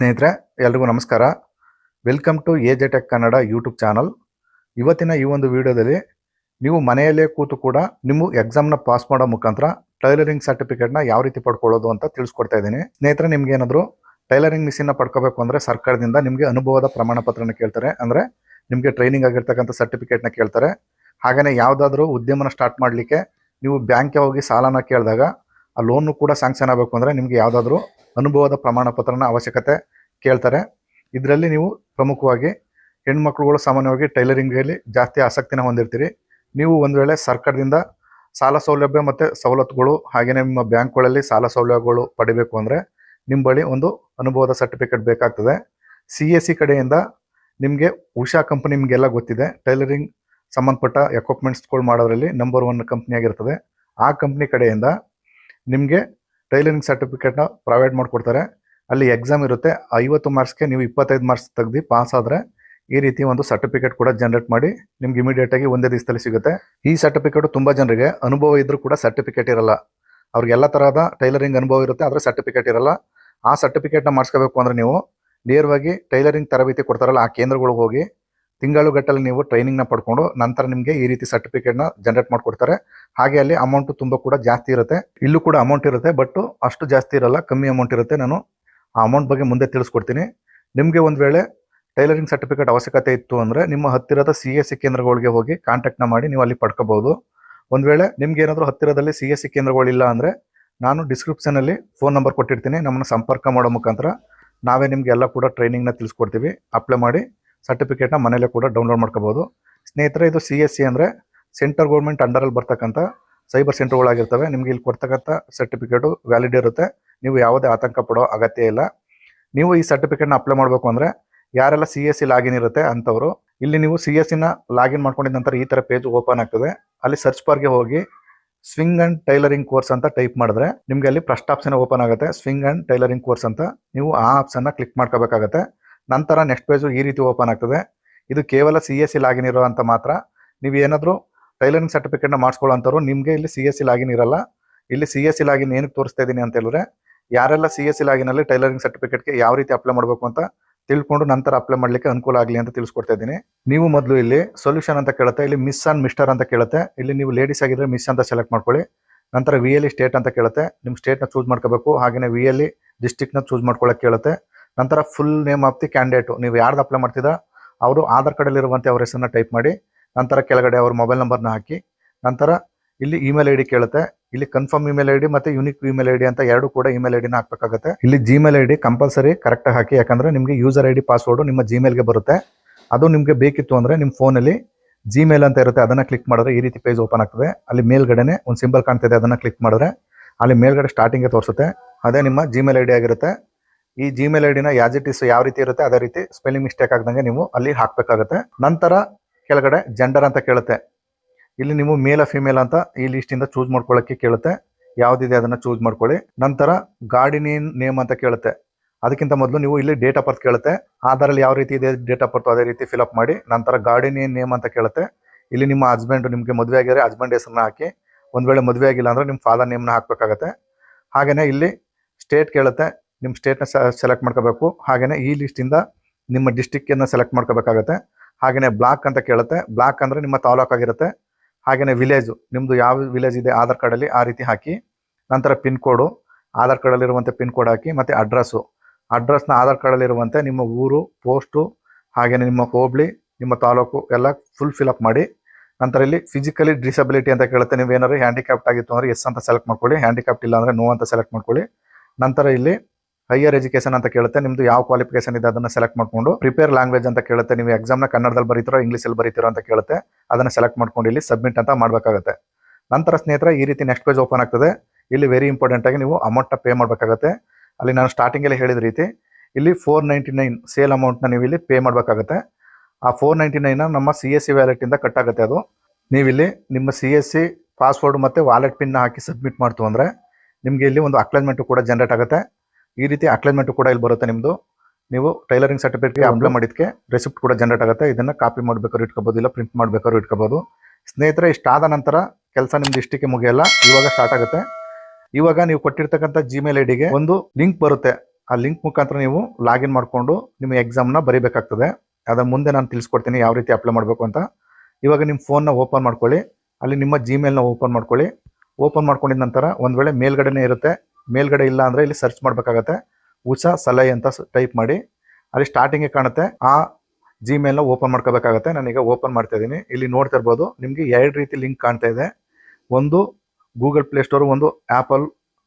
ಸ್ನೇಹಿತರೆ, ಎಲ್ರಿಗೂ ನಮಸ್ಕಾರ. Welcome to A J tech Kannada YouTube channel ಇವತ್ತಿನ ಈ ಒಂದು ವಿಡಿಯೋದಲ್ಲಿ ನೀವು ಮನೆಯಲ್ಲೇ ಕೂತು ಕೂಡ ನಿಮ್ಮ ಎಕ್ಸಾಮ್ನ ಪಾಸ್ ಮಾಡೋ ಮುಖಾಂತರ ಟೈಲರಿಂಗ್ ಸರ್ಟಿಫಿಕೇಟ್ನ ಯಾವ ರೀತಿ ಪಡ್ಕೊಳ್ಳೋದು ಅಂತ ತಿಳಿಸ್ಕೊಡ್ತಾ ಇದ್ದೀನಿ. ಸ್ನೇಹಿತರೆ, ನಿಮ್ಗೆ ಏನಾದರೂ ಟೈಲರಿಂಗ್ ಮಿಷಿನ್ನ ಪಡ್ಕೋಬೇಕು ಅಂದರೆ ಸರ್ಕಾರದಿಂದ ನಿಮಗೆ ಅನುಭವದ ಪ್ರಮಾಣ ಪತ್ರನ ಕೇಳ್ತಾರೆ. ಅಂದರೆ ನಿಮಗೆ ಟ್ರೈನಿಂಗ್ ಆಗಿರ್ತಕ್ಕಂಥ ಸರ್ಟಿಫಿಕೇಟ್ನ ಕೇಳ್ತಾರೆ. ಹಾಗೆಯೇ ಯಾವುದಾದ್ರೂ ಉದ್ಯಮನ ಸ್ಟಾರ್ಟ್ ಮಾಡಲಿಕ್ಕೆ ನೀವು ಬ್ಯಾಂಕ್ಗೆ ಹೋಗಿ ಸಾಲನ ಕೇಳಿದಾಗ ಆ ಲೋನು ಕೂಡ ಸ್ಯಾಂಕ್ಷನ್ ಆಗಬೇಕು ಅಂದರೆ ನಿಮಗೆ ಯಾವುದಾದ್ರೂ ಅನುಭವದ ಪ್ರಮಾಣ ಪತ್ರನ ಅವಶ್ಯಕತೆ ಕೇಳ್ತಾರೆ. ಇದರಲ್ಲಿ ನೀವು ಪ್ರಮುಖವಾಗಿ ಹೆಣ್ಮಕ್ಳುಗಳು ಸಾಮಾನ್ಯವಾಗಿ ಟೈಲರಿಂಗಲ್ಲಿ ಜಾಸ್ತಿ ಆಸಕ್ತಿನ ಹೊಂದಿರ್ತೀರಿ. ನೀವು ಒಂದು ವೇಳೆ ಸರ್ಕಾರದಿಂದ ಸಾಲ ಸೌಲಭ್ಯ ಮತ್ತು ಸವಲತ್ತುಗಳು ಹಾಗೆಯೇ ನಿಮ್ಮ ಬ್ಯಾಂಕ್ಗಳಲ್ಲಿ ಸಾಲ ಸೌಲಭ್ಯಗಳು ಪಡಿಬೇಕು ಅಂದರೆ ನಿಮ್ಮ ಬಳಿ ಒಂದು ಅನುಭವದ ಸರ್ಟಿಫಿಕೇಟ್ ಬೇಕಾಗ್ತದೆ. ಸಿ ಎ ಸಿ ಕಡೆಯಿಂದ ನಿಮಗೆ ಉಷಾ ಕಂಪ್ನಿ ನಿಮಗೆಲ್ಲ ಗೊತ್ತಿದೆ. ಟೈಲರಿಂಗ್ ಸಂಬಂಧಪಟ್ಟ ಎಕ್ವಿಪ್ಮೆಂಟ್ಸ್ಗಳು ಮಾಡೋದ್ರಲ್ಲಿ ನಂಬರ್ ಒನ್ ಕಂಪ್ನಿಯಾಗಿರ್ತದೆ ಆ ಕಂಪ್ನಿ ಕಡೆಯಿಂದ ನಿಮಗೆ ಟೈಲರಿಂಗ್ ಸರ್ಟಿಫಿಕೇಟ್ನ ಪ್ರೊವೈಡ್ ಮಾಡಿಕೊಡ್ತಾರೆ. ಅಲ್ಲಿ ಎಕ್ಸಾಮ್ ಇರುತ್ತೆ. ಐವತ್ತು ಮಾರ್ಕ್ಸ್ಗೆ ನೀವು ಇಪ್ಪತ್ತೈದು ಮಾರ್ಕ್ಸ್ ತೆಗ್ದು ಪಾಸ್ ಆದರೆ ಈ ರೀತಿ ಒಂದು ಸರ್ಟಿಫಿಕೇಟ್ ಕೂಡ ಜನರೇಟ್ ಮಾಡಿ ನಿಮ್ಗೆ ಇಮಿಡಿಯೇಟ್ ಆಗಿ ಒಂದೇ ದಿವಸದಲ್ಲಿ ಸಿಗುತ್ತೆ. ಈ ಸರ್ಟಿಫಿಕೇಟ್ ತುಂಬ ಜನರಿಗೆ ಅನುಭವ ಇದ್ರೂ ಕೂಡ ಸರ್ಟಿಫಿಕೇಟ್ ಇರಲ್ಲ. ಅವ್ರಿಗೆ ಎಲ್ಲ ತರಹದ ಟೈಲರಿಂಗ್ ಅನುಭವ ಇರುತ್ತೆ, ಆದರೆ ಸರ್ಟಿಫಿಕೇಟ್ ಇರಲ್ಲ. ಆ ಸರ್ಟಿಫಿಕೇಟ್ನ ಮಾಡಿಸ್ಕೋಬೇಕು ಅಂದರೆ ನೀವು ನೇರವಾಗಿ ಟೈಲರಿಂಗ್ ತರಬೇತಿ ಕೊಡ್ತಾರಲ್ಲ ಆ ಕೇಂದ್ರಗಳಿಗೆ ಹೋಗಿ ತಿಂಗಳುಗಟ್ಟಲ್ಲಿ ನೀವು ಟ್ರೈನಿಂಗ್ನ ಪಡ್ಕೊಂಡು ನಂತರ ನಿಮಗೆ ಈ ರೀತಿ ಸರ್ಟಿಫಿಕೇಟ್ನ ಜನರೇಟ್ ಮಾಡಿಕೊಡ್ತಾರೆ. ಹಾಗೆ ಅಲ್ಲಿ ಅಮೌಂಟ್ ತುಂಬ ಕೂಡ ಜಾಸ್ತಿ ಇರುತ್ತೆ. ಇಲ್ಲೂ ಕೂಡ ಅಮೌಂಟ್ ಇರುತ್ತೆ ಬಟ್ ಅಷ್ಟು ಜಾಸ್ತಿ ಇರಲ್ಲ, ಕಮ್ಮಿ ಅಮೌಂಟ್ ಇರುತ್ತೆ. ನಾನು ಆ ಅಮೌಂಟ್ ಬಗ್ಗೆ ಮುಂದೆ ತಿಳಿಸ್ಕೊಡ್ತೀನಿ. ನಿಮಗೆ ಒಂದು ವೇಳೆ ಟೈಲರಿಂಗ್ ಸರ್ಟಿಫಿಕೇಟ್ ಅವಶ್ಯಕತೆ ಇತ್ತು ಅಂದರೆ ನಿಮ್ಮ ಹತ್ತಿರದ ಸಿ ಎಸ್ ಸಿ ಕೇಂದ್ರಗಳಿಗೆ ಹೋಗಿ ಕಾಂಟ್ಯಾಕ್ಟ್ನ ಮಾಡಿ ನೀವು ಅಲ್ಲಿ ಪಡ್ಕೋಬಹುದು. ಒಂದು ವೇಳೆ ನಿಮ್ಗೆ ಏನಾದರೂ ಹತ್ತಿರದಲ್ಲಿ ಸಿ ಎಸ್ ಸಿ ಕೇಂದ್ರಗಳಿಲ್ಲ ಅಂದರೆ ನಾನು ಡಿಸ್ಕ್ರಿಪ್ಷನಲ್ಲಿ ಫೋನ್ ನಂಬರ್ ಕೊಟ್ಟಿರ್ತೀನಿ. ನಮ್ಮನ್ನು ಸಂಪರ್ಕ ಮಾಡೋ ಮುಖಾಂತರ ನಾವೇ ನಿಮಗೆ ಎಲ್ಲ ಕೂಡ ಟ್ರೈನಿಂಗ್ನ ತಿಳಿಸ್ಕೊಡ್ತೀವಿ. ಅಪ್ಲೈ ಮಾಡಿ ಸರ್ಟಿಫಿಕೇಟ್ನ ಮನೆಯಲ್ಲೇ ಕೂಡ ಡೌನ್ಲೋಡ್ ಮಾಡ್ಕೋಬೋದು. ಸ್ನೇಹಿತರೆ, ಇದು ಸಿ ಎಸ್ ಸಿ ಅಂದರೆ ಸೆಂಟ್ರಲ್ ಗೌರ್ಮೆಂಟ್ ಅಂಡರಲ್ಲಿ ಬರ್ತಕ್ಕಂಥ ಸೈಬರ್ ಸೆಂಟರ್ಗಳಾಗಿರ್ತವೆ ನಿಮಗೆ ಇಲ್ಲಿ ಕೊಡ್ತಕ್ಕಂಥ ಸರ್ಟಿಫಿಕೇಟು ವ್ಯಾಲಿಡ್ ಇರುತ್ತೆ. ನೀವು ಯಾವುದೇ ಆತಂಕ ಪಡೋ ಅಗತ್ಯ ಇಲ್ಲ. ನೀವು ಈ ಸರ್ಟಿಫಿಕೇಟ್ನ ಅಪ್ಲೈ ಮಾಡಬೇಕು ಅಂದರೆ ಯಾರೆಲ್ಲ ಸಿ ಎಸ್ ಸಿ ಲಾಗಿನ್ ಇರುತ್ತೆ ಅಂಥವ್ರು ಇಲ್ಲಿ ನೀವು ಸಿ ಎಸ್ ಸಿನ ಲಾಗಿನ್ ಮಾಡ್ಕೊಂಡಿದ್ದ ನಂತರ ಈ ಥರ ಪೇಜ್ ಓಪನ್ ಆಗ್ತದೆ. ಅಲ್ಲಿ ಸರ್ಚ್ ಬಾರ್ಗೆ ಹೋಗಿ ಸ್ವಿಂಗ್ ಅಂಡ್ ಟೈಲರಿಂಗ್ ಕೋರ್ಸ್ ಅಂತ ಟೈಪ್ ಮಾಡಿದ್ರೆ ನಿಮಗೆ ಅಲ್ಲಿ ಫಸ್ಟ್ ಆಪ್ಷನ್ ಓಪನ್ ಆಗುತ್ತೆ. ಸ್ವಿಂಗ್ ಅಂಡ್ ಟೈಲರಿಂಗ್ ಕೋರ್ಸ್ ಅಂತ. ನೀವು ಆ ಆಪ್ಷನ್ನ ಕ್ಲಿಕ್ ಮಾಡ್ಕೋಬೇಕಾಗತ್ತೆ. ನಂತರ ನೆಕ್ಸ್ಟ್ ಪೇಜು ಈ ರೀತಿ ಓಪನ್ ಆಗ್ತದೆ. ಇದು ಕೇವಲ ಸಿ ಎಸ್ ಸಿ ಲಾಗಿನ್ ಇರೋ ಅಂತ ಮಾತ್ರ. ನೀವು ಏನಾದರೂ ಟೈಲರಿಂಗ್ ಸರ್ಟಿಫಿಕೇಟ್ನ ಮಾಡಿಸ್ಕೊಳ್ಳೋಂಥವ್ರು ನಿಮಗೆ ಇಲ್ಲಿ ಸಿ ಎಸ್ ಸಿ ಲಾಗಿನ್ ಇರಲ್ಲ. ಇಲ್ಲಿ ಸಿ ಎಸ್ ಸಿ ಲಾಗಿನ್ ಏನಕ್ಕೆ ತೋರಿಸ್ತಾ ಇದ್ದೀನಿ ಅಂತ ಹೇಳಿದ್ರೆ, ಯಾರೆಲ್ಲ ಸಿ ಎಸ್ ಸಿ ಲಾಗಿನಲ್ಲಿ ಟೈಲರಿಂಗ್ ಸರ್ಟಿಫಿಕೇಟ್ಗೆ ಯಾವ ರೀತಿ ಅಪ್ಲೈ ಮಾಡಬೇಕು ಅಂತ ತಿಳ್ಕೊಂಡು ನಂತರ ಅಪ್ಲೈ ಮಾಡಲಿಕ್ಕೆ ಅನುಕೂಲ ಆಗಲಿ ಅಂತ ತಿಳಿಸ್ಕೊಡ್ತಾ ಇದ್ದೀನಿ ನೀವು ಮೊದಲು ಇಲ್ಲಿ ಸೊಲ್ಯೂಷನ್ ಅಂತ ಕೇಳುತ್ತೆ, ಇಲ್ಲಿ ಮಿಸ್ ಆ್ಯಂಡ್ ಮಿಸ್ಟರ್ ಅಂತ ಕೇಳುತ್ತೆ. ಇಲ್ಲಿ ನೀವು ಲೇಡೀಸ್ ಆಗಿದ್ರೆ ಮಿಸ್ ಅಂತ ಸೆಲೆಕ್ಟ್ ಮಾಡ್ಕೊಳ್ಳಿ. ನಂತರ ವಿ ಎಲ್ ಸ್ಟೇಟ್ ಅಂತ ಕೇಳುತ್ತೆ. ನಿಮ್ಮ ಸ್ಟೇಟ್ನ ಚೂಸ್ ಮಾಡ್ಕೋಬೇಕು. ಹಾಗೆಯೇ ವಿ ಎಲ್ ಡಿಸ್ಟಿಕ್ನ ಚೂಸ್ ಮಾಡ್ಕೊಳ್ಳೋಕೆ ಕೇಳುತ್ತೆ. ನಂತರ full name of the candidate ನೀವು ಯಾರ್ದು ಅಪ್ಲೈ ಮಾಡ್ತಿದ್ದ ಅವರು ಆಧಾರ್ ಕಾರ್ಡಲ್ಲಿರುವಂತೆ ಅವ್ರ ಹೆಸರನ್ನ ಟೈಪ್ ಮಾಡಿ, ನಂತರ ಕೆಳಗಡೆ ಅವ್ರ ಮೊಬೈಲ್ ನಂಬರ್ನ ಹಾಕಿ, ನಂತರ ಇಲ್ಲಿ ಇಮೇಲ್ ಐ ಡಿ ಕೇಳುತ್ತೆ. ಇಲ್ಲಿ ಕನ್ಫರ್ಮ್ ಇಮೇಲ್ ಐ ಡಿ ಮತ್ತೆ ಯುನಿಕ್ ಇಮೇಲ್ ಐ ಡಿ ಅಂತ ಎರಡು ಕೂಡ ಇಮೇಲ್ ಐ ಡಿನ ಹಾಕಬೇಕಾಗುತ್ತೆ. ಇಲ್ಲಿ ಜಿಮೇಲ್ ಐ ಡಿ ಕಂಪಲ್ಸರಿ ಕರೆಕ್ಟಾಗಿ ಹಾಕಿ, ಯಾಕಂದ್ರೆ ನಿಮಗೆ ಯೂಸರ್ ಐ ಡಿ ಪಾಸ್ವರ್ಡು ನಿಮ್ಮ ಜಿಮೇಲ್ಗೆ ಬರುತ್ತೆ. ಅದು ನಿಮಗೆ ಬೇಕಿತ್ತು ಅಂದರೆ ನಿಮ್ಮ ಫೋನಲ್ಲಿ ಜಿಮೇಲ್ ಅಂತ ಇರುತ್ತೆ, ಅದನ್ನು ಕ್ಲಿಕ್ ಮಾಡಿದ್ರೆ ಈ ರೀತಿ ಪೇಜ್ ಓಪನ್ ಆಗ್ತದೆ. ಅಲ್ಲಿ ಮೇಲ್ಗಡೆನೆ ಒಂದು ಸಿಂಬಲ್ ಕಾಣ್ತಿದೆ, ಅದನ್ನು ಕ್ಲಿಕ್ ಮಾಡಿದ್ರೆ ಅಲ್ಲಿ ಮೇಲ್ಗಡೆ ಸ್ಟಾರ್ಟಿಂಗ್ಗೆ ತೋರಿಸುತ್ತೆ. ಅದೇ ನಿಮ್ಮ ಜಿಮೇಲ್ ಐ ಡಿ ಆಗಿರುತ್ತೆ. ಈ ಜಿಮೇಲ್ ಐ ಡಿನ ಯಾಸ್ ಇಟ್ ಇಸ್ ಯಾವ ರೀತಿ ಇರುತ್ತೆ, ಅದೇ ರೀತಿ ಸ್ಪೆಲ್ಲಿಂಗ್ ಮಿಸ್ಟೇಕ್ ಆಗದಂಗೆ ನೀವು ಅಲ್ಲಿ ಹಾಕಬೇಕಾಗುತ್ತೆ. ನಂತರ ಕೆಳಗಡೆ ಜೆಂಡರ್ ಅಂತ ಕೇಳುತ್ತೆ. ಇಲ್ಲಿ ನೀವು ಮೇಲ ಫಿಮೇಲ್ ಅಂತ ಈ ಲಿಸ್ಟಿಂದ ಚೂಸ್ ಮಾಡ್ಕೊಳ್ಳೋಕ್ಕೆ ಕೇಳುತ್ತೆ. ಯಾವುದಿದೆ ಅದನ್ನು ಚೂಸ್ ಮಾಡ್ಕೊಳ್ಳಿ. ನಂತರ ಗಾರ್ಡಿನಿಯನ್ ನೇಮ್ ಅಂತ ಕೇಳುತ್ತೆ. ಅದಕ್ಕಿಂತ ಮೊದಲು ನೀವು ಇಲ್ಲಿ ಡೇಟ್ ಆಫ್ ಬರ್ತ್ ಕೇಳುತ್ತೆ. ಆಧಾರಲ್ಲಿ ಯಾವ ರೀತಿ ಇದೆ ಡೇಟ್ ಆಫ್ ಬರ್ತ್ ಅದೇ ರೀತಿ ಫಿಲಪ್ ಮಾಡಿ, ನಂತರ ಗಾರ್ಡಿನಿಯನ್ ನೇಮ್ ಅಂತ ಕೇಳುತ್ತೆ. ಇಲ್ಲಿ ನಿಮ್ಮ ಹಸ್ಬೆಂಡ್ ನಿಮಗೆ ಮದುವೆ ಆಗಿದ್ರೆ ಹಸ್ಬೆಂಡ್ ಹೆಸರನ್ನ ಹಾಕಿ, ಒಂದು ವೇಳೆ ಮದುವೆ ಆಗಿಲ್ಲ ಅಂದರೆ ನಿಮ್ಮ ಫಾದರ್ ನೇಮ್ನ ಹಾಕಬೇಕಾಗತ್ತೆ. ಹಾಗೆಯೇ ಇಲ್ಲಿ ಸ್ಟೇಟ್ ಕೇಳುತ್ತೆ. ನಿಮ್ಮ ಸ್ಟೇಟ್ನ ಸೆಲೆಕ್ಟ್ ಮಾಡ್ಕೋಬೇಕು. ಹಾಗೆಯೇ ಈ ಲಿಸ್ಟಿಂದ ನಿಮ್ಮ ಡಿಸ್ಟಿಕ್ಕನ್ನು ಸೆಲೆಕ್ಟ್ ಮಾಡ್ಕೋಬೇಕಾಗತ್ತೆ. ಹಾಗೆಯೇ ಬ್ಲಾಕ್ ಅಂತ ಕೇಳುತ್ತೆ. ಬ್ಲಾಕ್ ಅಂದರೆ ನಿಮ್ಮ ತಾಲೂಕು ಆಗಿರುತ್ತೆ. ಹಾಗೆಯೇ ವಿಲೇಜು ನಿಮ್ಮದು ಯಾವ ವಿಲೇಜ್ ಇದೆ ಆಧಾರ್ ಕಾರ್ಡಲ್ಲಿ ಆ ರೀತಿ ಹಾಕಿ. ನಂತರ ಪಿನ್ ಕೋಡು ಆಧಾರ್ ಕಾರ್ಡಲ್ಲಿರುವಂಥ ಪಿನ್ ಕೋಡ್ ಹಾಕಿ, ಮತ್ತು ಅಡ್ರೆಸ್ಸು ಅಡ್ರೆಸ್ನ ಆಧಾರ್ ಕಾರ್ಡಲ್ಲಿರುವಂತೆ ನಿಮ್ಮ ಊರು ಪೋಸ್ಟು ಹಾಗೆಯೇ ನಿಮ್ಮ ಹೋಬಳಿ, ನಿಮ್ಮ ತಾಲೂಕು ಎಲ್ಲ ಫುಲ್ ಫಿಲಪ್ ಮಾಡಿ. ನಂತರ ಇಲ್ಲಿ ಫಿಸಿಕಲಿ ಡಿಸಬಿಲಿಟಿ ಅಂತ ಕೇಳುತ್ತೆ. ನೀವು ಏನಾದ್ರು ಹ್ಯಾಂಡಿಕ್ಯಾಪ್ಟ್ ಆಗಿತ್ತು ಅಂದರೆ ಎಸ್ ಅಂತ ಸೆಲೆಕ್ಟ್ ಮಾಡ್ಕೊಳ್ಳಿ. ಹ್ಯಾಂಡಿಕ್ಯಾಪ್ಟ್ ಇಲ್ಲ ಅಂದರೆ ನೋ ಅಂತ ಸೆಲೆಕ್ಟ್ ಮಾಡ್ಕೊಳ್ಳಿ. ನಂತರ ಇಲ್ಲಿ ಹೈಯರ್ ಎಜುಕೇಶನ್ ಅಂತ ಕೇಳುತ್ತೆ, ನಿಮ್ದು ಯಾವ ಕ್ವಾಲಿಫಿಕೇಶನ್ ಇದೆ ಅದನ್ನ ಸೆಲೆಕ್ಟ್ ಮಾಡ್ಕೊಂಡು ಪ್ರಿಪೇರ್ ಲ್ಯಾಂಗ್ವೇಜ್ ಅಂತ ಕೇಳುತ್ತೆ, ನೀವು ಎಕ್ಸಾಮ್ನ ಕನ್ನಡದಲ್ಲಿ ಬರೀತಿರೋ ಇಂಗ್ಲೀಷಲ್ಲಿ ಬರೀತಿರೋ ಅಂತ ಕೇಳುತ್ತೆ, ಅದನ್ನ ಸೆಲೆಕ್ಟ್ ಮಾಡ್ಕೊಂಡು ಇಲ್ಲಿ ಸಬ್ಮಿಟ್ ಅಂತ ಮಾಡಬೇಕಾಗುತ್ತೆ. ನಂತರ ಸ್ನೇಹಿತರೆ, ಈ ರೀತಿ ನೆಕ್ಸ್ಟ್ ಪೇಜ್ ಓಪನ್ ಆಗ್ತದೆ. ಇಲ್ಲಿ ವೆರಿ ಇಂಪಾರ್ಟೆಂಟ್ ಆಗಿ ನೀವು ಅಮೌಂಟ್ನ ಪೇ ಮಾಡಬೇಕಾಗುತ್ತೆ. ಅಲ್ಲಿ ನಾನು ಸ್ಟಾರ್ಟಿಂಗಲ್ಲಿ ಹೇಳಿದ ರೀತಿ, ಇಲ್ಲಿ ಫೋರ್ ನೈಂಟಿ ನೈನ್ ಸೇಲ್ ಅಮೌಂಟ್ನ ನೀವು ಇಲ್ಲಿ ಪೇ ಮಾಡಬೇಕಾಗುತ್ತೆ. ಆ ಫೋರ್ ನೈಂಟಿ ನೈನ್ ನಮ್ಮ ಸಿ ಎಸ್ ಸಿ ವ್ಯಾಲೆಟಿಂದ ಕಟ್ ಆಗುತ್ತೆ ಅದು. ನೀವಿಲ್ಲಿ ನಿಮ್ಮ ಸಿ ಎಸ್ ಸಿ ಪಾಸ್ವರ್ಡ್ ಮತ್ತು ವಾಲೆಟ್ ಪಿನ್ನ ಹಾಕಿ ಸಬ್ಮಿಟ್ ಮಾಡ್ತು ಅಂದರೆ, ನಿಮಗೆ ಇಲ್ಲಿ ಒಂದು ಅಕ್ಲೈನ್ಮೆಂಟು ಕೂಡ ಜನರೇಟ್ ಆಗುತ್ತೆ. ಈ ರೀತಿ ಅಕ್ಲೈನ್ಮೆಂಟು ಕೂಡ ಇಲ್ಲಿ ಬರುತ್ತೆ ನಿಮ್ಮದು ನೀವು ಟೈಲರಿಂಗ್ ಸರ್ಟಿಫಿಕೇಟ್ಗೆ ಅಪ್ಲೈ ಮಾಡಿದ್ದಕ್ಕೆ ರೆಸಿಪ್ಟ್ ಕೂಡ ಜನರೇಟ್ ಆಗುತ್ತೆ. ಇದನ್ನ ಕಾಪಿ ಮಾಡಬೇಕಾದ್ರು ಇಟ್ಕೋಬೋದು ಇಲ್ಲ ಪ್ರಿಂಟ್ ಮಾಡಬೇಕಾದ್ರು ಇಟ್ಕೋಬೋದು. ಸ್ನೇಹಿತರೆ ಇಷ್ಟಾದ ನಂತರ ಕೆಲಸ ನಿಮ್ದು ಇಷ್ಟಕ್ಕೆ ಮುಗಿಯಲ್ಲ ಇವಾಗ ಸ್ಟಾರ್ಟ್ ಆಗುತ್ತೆ. ಇವಾಗ ನೀವು ಕೊಟ್ಟಿರ್ತಕ್ಕಂಥ ಜಿಮೇಲ್ ಐ ಡಿಗೆ ಒಂದು ಲಿಂಕ್ ಬರುತ್ತೆ. ಆ ಲಿಂಕ್ ಮುಖಾಂತರ ನೀವು ಲಾಗಿನ್ ಮಾಡಿಕೊಂಡು ನಿಮ್ಮ ಎಕ್ಸಾಮ್ನ ಬರೀಬೇಕಾಗ್ತದೆ. ಅದರ ಮುಂದೆ ನಾನು ತಿಳಿಸ್ಕೊಡ್ತೀನಿ ಯಾವ ರೀತಿ ಅಪ್ಲೈ ಮಾಡಬೇಕು ಅಂತ. ಇವಾಗ ನಿಮ್ಮ ಫೋನ್ನ ಓಪನ್ ಮಾಡ್ಕೊಳ್ಳಿ. ಅಲ್ಲಿ ನಿಮ್ಮ ಜಿಮೇಲ್ನ ಓಪನ್ ಮಾಡ್ಕೊಳ್ಳಿ. ಓಪನ್ ಮಾಡ್ಕೊಂಡಿದ ನಂತರ ಒಂದು ವೇಳೆ ಮೇಲ್ಗಡೆನೇ ಇರುತ್ತೆ. ಮೇಲ್ಗಡೆ ಇಲ್ಲ ಅಂದರೆ ಇಲ್ಲಿ ಸರ್ಚ್ ಮಾಡಬೇಕಾಗತ್ತೆ. ಉಷಾ ಸಲಹೆ ಅಂತ ಟೈಪ್ ಮಾಡಿ. ಅಲ್ಲಿ ಸ್ಟಾರ್ಟಿಂಗೇ ಕಾಣುತ್ತೆ. ಆ ಜಿಮೇಲ್ನ ಓಪನ್ ಮಾಡ್ಕೋಬೇಕಾಗತ್ತೆ. ನಾನೀಗ ಓಪನ್ ಮಾಡ್ತಾ ಇದ್ದೀನಿ. ಇಲ್ಲಿ ನೋಡ್ತಾ ಇರ್ಬೋದು. ನಿಮಗೆ ಎರಡು ರೀತಿ ಲಿಂಕ್ ಕಾಣ್ತಾ ಇದೆ. ಒಂದು ಗೂಗಲ್ ಪ್ಲೇ ಸ್ಟೋರ್ ಒಂದು ಆ್ಯಪಲ್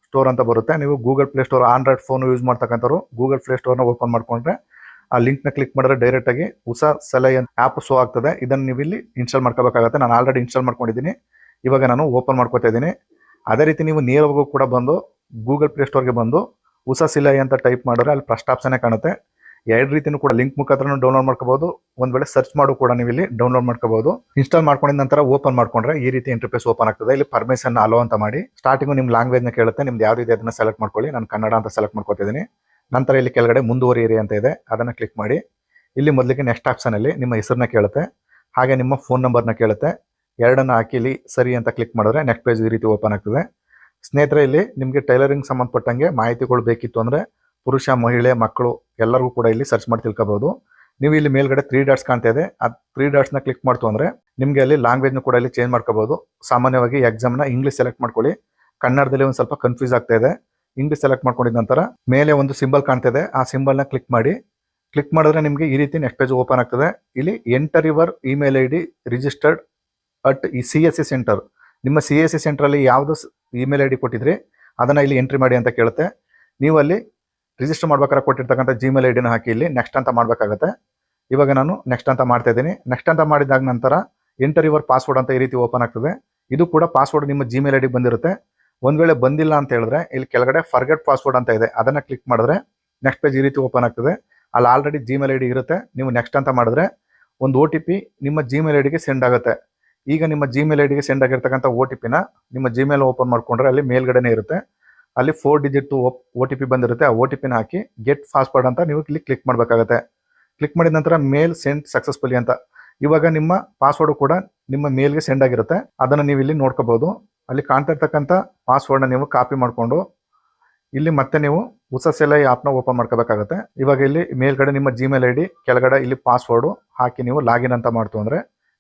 ಸ್ಟೋರ್ ಅಂತ ಬರುತ್ತೆ. ನೀವು Google Play Store Android phone use ಮಾಡ್ತಕ್ಕಂಥವ್ರು ಗೂಗಲ್ ಪ್ಲೇ ಸ್ಟೋರ್ನ ಓಪನ್ ಮಾಡ್ಕೊಂಡ್ರೆ ಆ ಲಿಂಕ್ನ ಕ್ಲಿಕ್ ಮಾಡಿದ್ರೆ ಡೈರೆಕ್ಟ್ ಆಗಿ ಹೊಸ ಸಲಹೆ ಆ್ಯಪ್ ಶೋ ಆಗ್ತದೆ. ಇದನ್ನು ನೀವು ಇಲ್ಲಿ ಇನ್ಸ್ಟಾಲ್ ಮಾಡ್ಕೋಬೇಕಾಗತ್ತೆ. ನಾನು ಆಲ್ರೆಡಿ ಇನ್ಸ್ಟಾಲ್ ಮಾಡ್ಕೊಂಡಿದ್ದೀನಿ. ಇವಾಗ ನಾನು ಓಪನ್ ಮಾಡ್ಕೊತಾ ಇದ್ದೀನಿ. ಅದೇ ರೀತಿ ನೀವು ನೇರವಾಗೂ ಕೂಡ ಬಂದು ಗೂಗಲ್ ಪ್ಲೇ ಸ್ಟೋರ್ಗೆ ಬಂದು ಹೊಸ ಸಿಲೈ ಅಂತ ಟೈಪ್ ಮಾಡಿದ್ರೆ ಅಲ್ಲಿ ಫಸ್ಟ್ ಆಪ್ಷನ್ನೇ ಕಾಣುತ್ತೆ. ಎರಡು ರೀತಿಯೂ ಕೂಡ ಲಿಂಕ್ ಮುಖಾಂತರ ಡೌನ್ಲೋಡ್ ಮಾಡ್ಕೋಬಹುದು ಒಂದ್ ವೇಳೆ ಸರ್ಚ್ ಮಾಡು ಕೂಡ ನೀವು ಇಲ್ಲಿ ಡೌನ್ಲೋಡ್ ಮಾಡ್ಕೋಬಹುದು ಇನ್ಸ್ಟಾಲ್ ಮಾಡ್ಕೊಂಡಿದ ನಂತರ ಓಪನ್ ಮಾಡ್ಕೊಂಡ್ರೆ ಈ ರೀತಿ ಇಂಟರ್ಫೇಸ್ ಓಪನ್ ಆಗ್ತದೆ. ಇಲ್ಲಿ ಪರ್ಮಿಷನ್ ಅಲೋ ಅಂತ ಮಾಡಿ. ಸ್ಟಾರ್ಟಿಂಗ್ ನಿಮ್ ಲ್ಯಾಂಗ್ವೇಜ್ನ ಕೇಳುತ್ತೆ. ನಿಮ್ದು ಯಾವ ರೀತಿ ಅದನ್ನ ಸೆಲೆಕ್ಟ್ ಮಾಡ್ಕೊಳ್ಳಿ. ನಾನು ಕನ್ನಡ ಅಂತ ಸೆಲೆಕ್ಟ್ ಮಾಡ್ಕೊತಿದ್ದೀನಿ ನಂತರ ಇಲ್ಲಿ ಕೆಳಗಡೆ ಮುಂದುವರಿಯಿರಿ ಅಂತ ಇದೆ. ಅದನ್ನ ಕ್ಲಿಕ್ ಮಾಡಿ. ಇಲ್ಲಿ ಮೊದಲಿಗೆ ನೆಕ್ಸ್ಟ್ ಆಪ್ಷನ್ ಅಲ್ಲಿ ನಿಮ್ಮ ಹೆಸರನ್ನ ಕೇಳುತ್ತೆ. ಹಾಗೆ ನಿಮ್ಮ ಫೋನ್ ನಂಬರ್ನ ಕೇಳುತ್ತೆ. ಎರಡನ್ನ ಹಾಕಿ ಇಲ್ಲಿ ಸರಿ ಅಂತ ಕ್ಲಿಕ್ ಮಾಡಿದ್ರೆ ನೆಕ್ಸ್ಟ್ ಪೇಜ್ ಈ ರೀತಿ ಓಪನ್ ಆಗ್ತದೆ. ಸ್ನೇಹಿತರೆ, ಇಲ್ಲಿ ನಿಮಗೆ ಟೈಲರಿಂಗ್ ಸಂಬಂಧಪಟ್ಟಂಗೆ ಮಾಹಿತಿಗಳು ಬೇಕಿತ್ತು ಅಂದ್ರೆ ಪುರುಷ, ಮಹಿಳೆ, ಮಕ್ಕಳು ಎಲ್ಲರಿಗೂ ಕೂಡ ಇಲ್ಲಿ ಸರ್ಚ್ ಮಾಡಿ ತಿಳ್ಕೊಬೋದು. ನೀವು ಇಲ್ಲಿ ಮೇಲ್ಗಡೆ ತ್ರೀ ಡಾಟ್ಸ್ ಕಾಣ್ತಾ ಇದೆ. ಆ ತ್ರೀ ಡಾಟ್ಸ್ನ ಕ್ಲಿಕ್ ಮಾಡ್ತು ಅಂದರೆ ನಿಮಗೆ ಅಲ್ಲಿ ಲ್ಯಾಂಗ್ವೇಜ್ನ ಕೂಡ ಇಲ್ಲಿ ಚೇಂಜ್ ಮಾಡ್ಕೋಬೋದು. ಸಾಮಾನ್ಯವಾಗಿ ಎಕ್ಸಾಮ್ನ ಇಂಗ್ಲಿಷ್ ಸೆಲೆಕ್ಟ್ ಮಾಡ್ಕೊಳ್ಳಿ. ಕನ್ನಡದಲ್ಲಿ ಒಂದು ಸ್ವಲ್ಪ ಕನ್ಫ್ಯೂಸ್ ಆಗ್ತಾ ಇದೆ. ಇಂಗ್ಲಿಷ್ ಸೆಲೆಕ್ಟ್ ಮಾಡ್ಕೊಂಡಿದ ನಂತರ ಮೇಲೆ ಒಂದು ಸಿಂಬಲ್ ಕಾಣ್ತಾ ಇದೆ. ಆ ಸಿಂಬಲ್ನ ಕ್ಲಿಕ್ ಮಾಡಿ. ಕ್ಲಿಕ್ ಮಾಡಿದ್ರೆ ನಿಮಗೆ ಈ ರೀತಿ ನೆಕ್ಸ್ಟ್ ಪೇಜ್ ಓಪನ್ ಆಗ್ತದೆ. ಇಲ್ಲಿ enter your email I D registered at the C S C center ನಿಮ್ಮ ಸಿ ಎಸ್ ಸಿ ಸೆಂಟ್ರಲ್ಲಿ ಯಾವುದು ಇಮೇಲ್ ಐ ಡಿ ಕೊಟ್ಟಿದ್ರಿ, ಅದನ್ನು ಇಲ್ಲಿ ಎಂಟ್ರಿ ಮಾಡಿ ಅಂತ ಕೇಳುತ್ತೆ. ನೀವು ಅಲ್ಲಿ ರಿಜಿಸ್ಟರ್ ಮಾಡ್ಬೇಕಾದ್ರೆ ಕೊಟ್ಟಿರ್ತಕ್ಕಂಥ ಜಿಮೇಲ್ ಐ ಡಿನ ಹಾಕಿ ಇಲ್ಲಿ ನೆಕ್ಸ್ಟ್ ಅಂತ ಮಾಡಬೇಕಾಗತ್ತೆ. ಇವಾಗ ನಾನು ನೆಕ್ಸ್ಟ್ ಅಂತ ಮಾಡ್ತಾ ಇದ್ದೀನಿ. ನೆಕ್ಸ್ಟ್ ಅಂತ ಮಾಡಿದಾಗ ನಂತರ ಎಂಟರ್ ಯುವರ್ ಪಾಸ್ವರ್ಡ್ ಅಂತ ಈ ರೀತಿ ಓಪನ್ ಆಗ್ತದೆ. ಇದು ಕೂಡ ಪಾಸ್ವರ್ಡ್ ನಿಮ್ಮ ಜಿಮೇಲ್ ಐ ಡಿ ಬಂದಿರುತ್ತೆ. ಒಂದ್ ವೇಳೆ ಬಂದಿಲ್ಲ ಅಂತ ಹೇಳಿದ್ರೆ ಇಲ್ಲಿ ಕೆಳಗಡೆ ಫರ್ಗೆಟ್ ಪಾಸ್ವರ್ಡ್ ಅಂತ ಇದೆ. ಅದನ್ನ ಕ್ಲಿಕ್ ಮಾಡಿದ್ರೆ ನೆಕ್ಸ್ಟ್ ಪೇಜ್ ಈ ರೀತಿ ಓಪನ್ ಆಗ್ತದೆ. ಅಲ್ಲಿ ಆಲ್ರೆಡಿ ಜಿಮೇಲ್ ಐ ಡಿ ಇರುತ್ತೆ. ನೀವು ನೆಕ್ಸ್ಟ್ ಅಂತ ಮಾಡಿದ್ರೆ ಒಂದು ಒ ಟಿ ಪಿ ನಿಮ್ಮ ಜಿಮೇಲ್ ಐ ಡಿಗೆ ಸೆಂಡ್ ಆಗುತ್ತೆ. ಈಗ ನಿಮ್ಮ ಜಿಮೇಲ್ ಐ ಡಿಗೆ ಸೆಂಡ್ ಆಗಿರ್ತಕ್ಕಂಥ ಒ ಟಿ ಪಿನ ನಿಮ್ಮ ಜಿಮೇಲ್ ಓಪನ್ ಮಾಡಿಕೊಂಡ್ರೆ ಅಲ್ಲಿ ಮೇಲ್ಗಡೆನೇ ಇರುತ್ತೆ. ಅಲ್ಲಿ four digit O T P ಬಂದಿರುತ್ತೆ. ಆ ಒ ಟಿ ಪಿನ ಹಾಕಿ ಗೆಟ್ ಪಾಸ್ವರ್ಡ್ ಅಂತ ನೀವು ಇಲ್ಲಿ ಕ್ಲಿಕ್ ಮಾಡಬೇಕಾಗುತ್ತೆ. ಕ್ಲಿಕ್ ಮಾಡಿದ ನಂತರ ಮೇಲ್ ಸೆಂಡ್ ಸಕ್ಸಸ್ಫುಲಿ ಅಂತ. ಇವಾಗ ನಿಮ್ಮ ಪಾಸ್ವರ್ಡು ಕೂಡ ನಿಮ್ಮ ಮೇಲ್ಗೆ ಸೆಂಡ್ ಆಗಿರುತ್ತೆ. ಅದನ್ನು ನೀವು ಇಲ್ಲಿ ನೋಡ್ಕೋಬಹುದು. ಅಲ್ಲಿ ಕಾಣ್ತಾ ಇರ್ತಕ್ಕಂಥ ಪಾಸ್ವರ್ಡ್ನ ನೀವು ಕಾಪಿ ಮಾಡಿಕೊಂಡು ಇಲ್ಲಿ ಮತ್ತೆ ನೀವು ಹೊಸ ಸೆಲೈ ಆ್ಯಪ್ನ ಓಪನ್ ಮಾಡ್ಕೋಬೇಕಾಗುತ್ತೆ. ಇವಾಗ ಇಲ್ಲಿ ಮೇಲ್ಗಡೆ ನಿಮ್ಮ ಜಿಮೇಲ್ ಐ ಡಿ ಕೆಳಗಡೆ ಇಲ್ಲಿ ಪಾಸ್ವರ್ಡು ಹಾಕಿ ನೀವು ಲಾಗಿನ್ ಅಂತ ಮಾಡ್ತು ಅಂದರೆ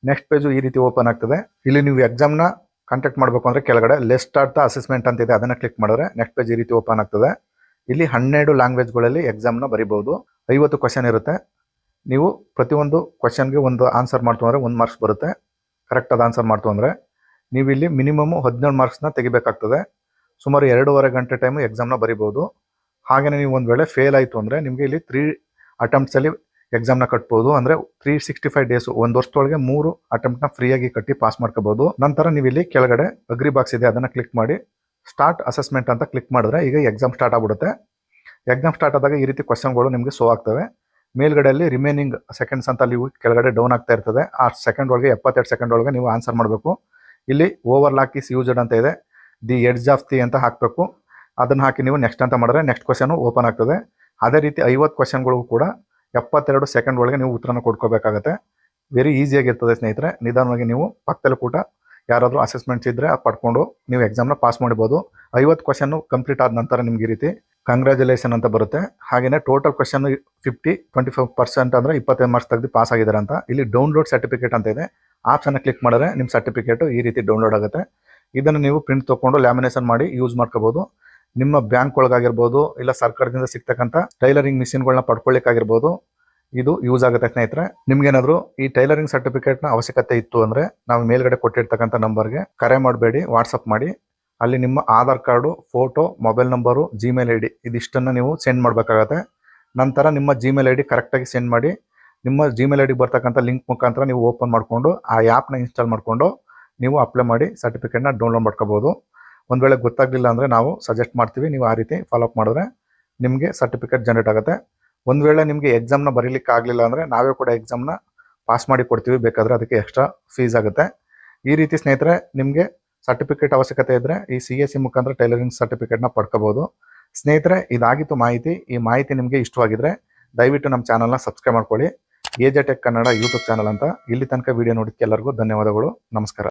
ನೆಕ್ಸ್ಟ್ ಪೇಜು ಈ ರೀತಿ ಓಪನ್ ಆಗ್ತದೆ. ಇಲ್ಲಿ ನೀವು ಎಕ್ಸಾಮ್ನ ಕಾಂಟ್ಯಾಕ್ಟ್ ಮಾಡಬೇಕು ಅಂದರೆ ಕೆಳಗಡೆ ಲೆಸ್ಟ್ ದ ಅಸೆಸ್ಮೆಂಟ್ ಅಂತ ಇದೆ, ಅದನ್ನು ಕ್ಲಿಕ್ ಮಾಡಿದ್ರೆ ನೆಕ್ಸ್ಟ್ ಪೇಜ್ ಈ ರೀತಿ ಓಪನ್ ಆಗ್ತದೆ. ಇಲ್ಲಿ ಹನ್ನೆರಡು ಲ್ಯಾಂಗ್ವೇಜ್ಗಳಲ್ಲಿ ಎಕ್ಸಾಮ್ನ ಬರಿಬೋದು. ಐವತ್ತು ಕ್ವಶನ್ ಇರುತ್ತೆ. ನೀವು ಪ್ರತಿಯೊಂದು ಕ್ವಶನ್ಗೆ ಒಂದು ಆನ್ಸರ್ ಮಾಡ್ತು ಅಂದರೆ ಒಂದು ಮಾರ್ಕ್ಸ್ ಬರುತ್ತೆ. ಕರೆಕ್ಟಾದ ಆನ್ಸರ್ ಮಾಡ್ತು ಅಂದರೆ. ನೀವು ಇಲ್ಲಿ ಮಿನಿಮಮ್ ಹದಿನೇಳು ಮಾರ್ಕ್ಸ್ನ ತೆಗಿಬೇಕಾಗ್ತದೆ. ಸುಮಾರು ಎರಡೂವರೆ ಗಂಟೆ ಟೈಮು ಎಕ್ಸಾಮ್ನ ಬರಿಬೋದು. ಹಾಗೆಯೇ ನೀವು ಒಂದು ವೇಳೆ ಫೇಲ್ ಆಯಿತು ಅಂದರೆ ನಿಮಗೆ ಇಲ್ಲಿ ತ್ರೀ ಅಟೆಂಪ್ಟ್ಸಲ್ಲಿ ಎಕ್ಸಾಮ್ನ ಕಟ್ಬೋದು. ಅಂದರೆ ತ್ರೀ ಸಿಕ್ಸ್ಟಿ ಫೈವ್ ಡೇಸ್ ಒಂದು ವರ್ಷದೊಳಗೆ ಮೂರು ಅಟೆಂಪ್ಟ್ನ ಫ್ರೀಯಾಗಿ ಕಟ್ಟಿ ಪಾಸ್ ಮಾಡ್ಕೋಬೋದು. ನಂತರ ನೀವು ಇಲ್ಲಿ ಕೆಳಗಡೆ ಅಗ್ರಿ ಬಾಕ್ಸ್ ಇದೆ, ಅದನ್ನು ಕ್ಲಿಕ್ ಮಾಡಿ ಸ್ಟಾರ್ಟ್ ಅಸೆಸ್ಮೆಂಟ್ ಅಂತ ಕ್ಲಿಕ್ ಮಾಡಿದ್ರೆ ಈಗ ಎಕ್ಸಾಮ್ ಸ್ಟಾರ್ಟ್ ಆಗ್ಬಿಡುತ್ತೆ. ಎಕ್ಸಾಮ್ ಸ್ಟಾರ್ಟ್ ಆದಾಗ ಈ ರೀತಿ ಕ್ವಶನ್ಗಳು ನಿಮಗೆ ಸೋ ಆಗ್ತವೆ. ಮೇಲ್ಗಡೆಯಲ್ಲಿ ರಿಮೈನಿಂಗ್ ಸೆಕೆಂಡ್ಸ್ ಅಂತ ಅಲ್ಲಿ ಕೆಳಗಡೆ ಡೌನ್ ಆಗ್ತಾ ಇರ್ತದೆ. ಆ ಸೆಕೆಂಡ್ ಒಳಗೆ, ಎಪ್ಪತ್ತೆರಡು ಸೆಕೆಂಡ್ ಒಳಗೆ ನೀವು ಆನ್ಸರ್ ಮಾಡಬೇಕು. ಇಲ್ಲಿ ಓವರ್ ಲಾಕ್ ಇಸ್ ಯೂಸ್ಡ್ ಅಂತ ಇದೆ. ದಿ ಎಡ್ಜ್ ಆಫ್ ದಿ ಅಂತ ಹಾಕಬೇಕು. ಅದನ್ನು ಹಾಕಿ ನೀವು ನೆಕ್ಸ್ಟ್ ಅಂತ ಮಾಡಿದ್ರೆ ನೆಕ್ಸ್ಟ್ ಕ್ವಶನ್ ಓಪನ್ ಆಗ್ತದೆ. ಅದೇ ರೀತಿ ಐವತ್ತು ಕ್ವಶನ್ಗಳಿಗೂ ಕೂಡ ಎಪ್ಪತ್ತೆರಡು ಸೆಕೆಂಡ್ ಒಳಗೆ ನೀವು ಉತ್ತರನ ಕೊಡ್ಕೋಬೇಕಾಗತ್ತೆ. ವೆರಿ ಈಸಿಯಾಗಿರ್ತದೆ ಸ್ನೇಹಿತರೆ. ನಿಧಾನವಾಗಿ ನೀವು ಪಕ್ಕದಲ್ಲಿ ಕೂಡ ಯಾರಾದರೂ ಅಸೆಸ್ಮೆಂಟ್ಸ್ ಇದ್ದರೆ ಅದು ಪಡ್ಕೊಂಡು ನೀವು ಎಕ್ಸಾಮ್ನ ಪಾಸ್ ಮಾಡ್ಬೋದು. ಐವತ್ತು ಕ್ವಶನ್ನು ಕಂಪ್ಲೀಟ್ ಆದ ನಂತರ ನಿಮ್ಗೆ ಈ ರೀತಿ ಕಂಗ್ರ್ಯಾಚುಲೇಷನ್ ಅಂತ ಬರುತ್ತೆ. ಹಾಗೆಯೇ total question fifty twenty five percent ಅಂದರೆ ಇಪ್ಪತ್ತೈದು ಮಾರ್ಕ್ಸ್ ತೆಗೆದು ಪಾಸ್ ಆಗಿದ್ದಾರೆ ಅಂತ. ಇಲ್ಲಿ ಡೌನ್ಲೋಡ್ ಸರ್ಟಿಫಿಕೇಟ್ ಅಂತ ಇದೆ. ಆಪ್ಷನ್ನ ಕ್ಲಿಕ್ ಮಾಡಿದ್ರೆ ನಿಮ್ಮ ಸರ್ಟಿಫಿಕೇಟು ಈ ರೀತಿ ಡೌನ್ಲೋಡ್ ಆಗುತ್ತೆ. ಇದನ್ನು ನೀವು ಪ್ರಿಂಟ್ ತೊಗೊಂಡು ಲ್ಯಾಮಿನೇಷನ್ ಮಾಡಿ ಯೂಸ್ ಮಾಡ್ಕೋಬೋದು. ನಿಮ್ಮ ಬ್ಯಾಂಕ್ ಒಳಗಾಗಿರ್ಬೋದು, ಇಲ್ಲ ಸರ್ಕಾರದಿಂದ ಸಿಗ್ತಕ್ಕಂಥ ಟೈಲರಿಂಗ್ ಮಿಷಿನ್ಗಳನ್ನ ಪಡ್ಕೊಳ್ಳಿಕ್ಕಾಗಿರ್ಬೋದು, ಇದು ಯೂಸ್ ಆಗುತ್ತೆ ಸ್ನೇಹಿತರೆ. ನಿಮ್ಗೇನಾದ್ರು ಈ ಟೈಲರಿಂಗ್ ಸರ್ಟಿಫಿಕೇಟ್ನ ಅವಶ್ಯಕತೆ ಇತ್ತು ಅಂದರೆ ನಾವು ಮೇಲ್ಗಡೆ ಕೊಟ್ಟಿರ್ತಕ್ಕಂಥ ನಂಬರ್ಗೆ ಕರೆ ಮಾಡಬೇಡಿ, ವಾಟ್ಸಪ್ ಮಾಡಿ. ಅಲ್ಲಿ ನಿಮ್ಮ Aadhaar card, photo, mobile number Gmail I D ಇದಿಷ್ಟನ್ನು ನೀವು ಸೆಂಡ್ ಮಾಡಬೇಕಾಗತ್ತೆ. ನಂತರ ನಿಮ್ಮ ಜಿಮೇಲ್ ಐ ಡಿ ಕರೆಕ್ಟಾಗಿ ಸೆಂಡ್ ಮಾಡಿ, ನಿಮ್ಮ ಜಿಮೇಲ್ ಐ ಡಿ ಬರ್ತಕ್ಕಂಥ ಲಿಂಕ್ ಮುಖಾಂತರ ನೀವು ಓಪನ್ ಮಾಡಿಕೊಂಡು, ಆ ಆ್ಯಪ್ನ ಇನ್ಸ್ಟಾಲ್ ಮಾಡಿಕೊಂಡು ನೀವು ಅಪ್ಲೈ ಮಾಡಿ ಸರ್ಟಿಫಿಕೇಟ್ನ ಡೌನ್ಲೋಡ್ ಮಾಡ್ಕೋಬೋದು. ಒಂದು ವೇಳೆ ಗೊತ್ತಾಗಲಿಲ್ಲ ಅಂದರೆ ನಾವು ಸಜೆಸ್ಟ್ ಮಾಡ್ತೀವಿ. ನೀವು ಆ ರೀತಿ ಫಾಲೋ ಅಪ್ ಮಾಡಿದ್ರೆ ನಿಮಗೆ ಸರ್ಟಿಫಿಕೇಟ್ ಜನರೇಟ್ ಆಗುತ್ತೆ. ಒಂದು ವೇಳೆ ನಿಮಗೆ ಎಕ್ಸಾಮ್ನ ಬರೀಲಿಕ್ಕೆ ಆಗಲಿಲ್ಲ ಅಂದರೆ ನಾವೇ ಕೂಡ ಎಕ್ಸಾಮ್ನ ಪಾಸ್ ಮಾಡಿ ಕೊಡ್ತೀವಿ. ಬೇಕಾದರೆ ಅದಕ್ಕೆ ಎಕ್ಸ್ಟ್ರಾ ಫೀಸ್ ಆಗುತ್ತೆ. ಈ ರೀತಿ ಸ್ನೇಹಿತರೆ, ನಿಮಗೆ ಸರ್ಟಿಫಿಕೇಟ್ ಅವಶ್ಯಕತೆ ಇದ್ದರೆ ಈ ಸಿ ಎಸ್ ಸಿ ಮುಖಾಂತರ ಟೈಲರಿಂಗ್ ಸರ್ಟಿಫಿಕೇಟ್ನ ಪಡ್ಕೋಬೋದು. ಸ್ನೇಹಿತರೆ, ಇದಾಗಿತ್ತು ಮಾಹಿತಿ. ಈ ಮಾಹಿತಿ ನಿಮಗೆ ಇಷ್ಟವಾಗಿದ್ರೆ ದಯವಿಟ್ಟು ನಮ್ಮ ಚಾನಲ್ನ ಸಬ್ಸ್ಕ್ರೈಬ್ ಮಾಡ್ಕೊಳ್ಳಿ. A tech Kannada YouTube channel ಅಂತ. ಇಲ್ಲಿ ತನಕ ವಿಡಿಯೋ ನೋಡಿದ್ದಕ್ಕೆ ಎಲ್ಲರಿಗೂ ಧನ್ಯವಾದಗಳು. ನಮಸ್ಕಾರ.